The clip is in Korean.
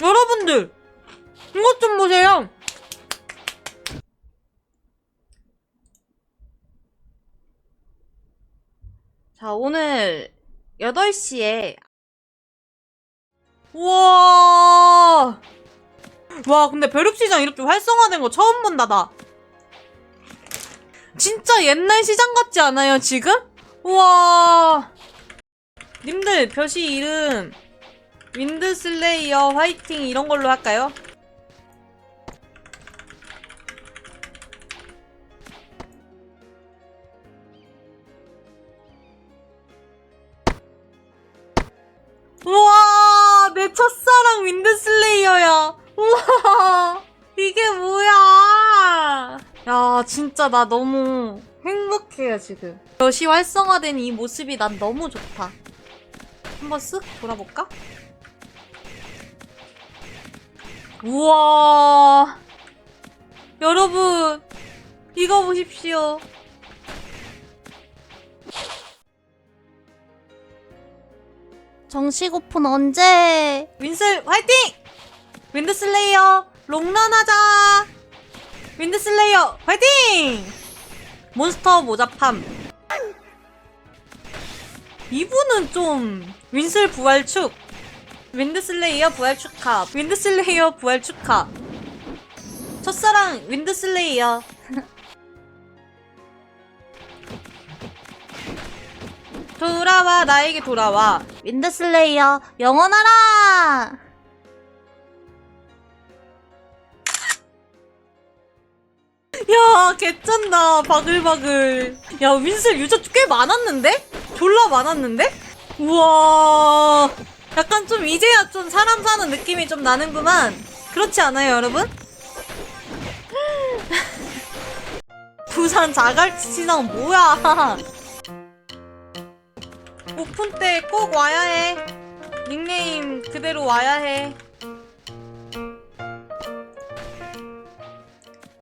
여러분들 이것 좀 보세요. 자, 오늘 8시에 우와 와 근데 벼룩시장 이렇게 활성화된 거 처음 본다 나 진짜 옛날 시장 같지 않아요 지금? 우와 님들 벼시 이름 윈드슬레이어 화이팅 이런 걸로 할까요? 우와 내 첫사랑 윈드슬레이어야 우와 이게 뭐야 야 진짜 나 너무 행복해요 지금 벼시 활성화된 이 모습이 난 너무 좋다 한번 쓱 돌아볼까? 우와 여러분 이거 보십시오 정식 오픈 언제? 윈슬 화이팅! 윈드슬레이어 롱런하자! 윈드슬레이어 화이팅! 몬스터 모자팜 이분은 좀 윈슬 부활 축 윈드슬레이어 부활 축하 윈드슬레이어 부활 축하 첫사랑 윈드슬레이어 돌아와 나에게 돌아와 윈드슬레이어 영원하라! 야, 개쩐다. 바글바글. 야, 윈슬 유저 꽤 많았는데? 졸라 많았는데? 우와. 약간 좀 이제야 좀 사람 사는 느낌이 좀 나는구만. 그렇지 않아요, 여러분? 부산 자갈치 시장 뭐야? 오픈 때 꼭 와야 해. 닉네임 그대로 와야 해.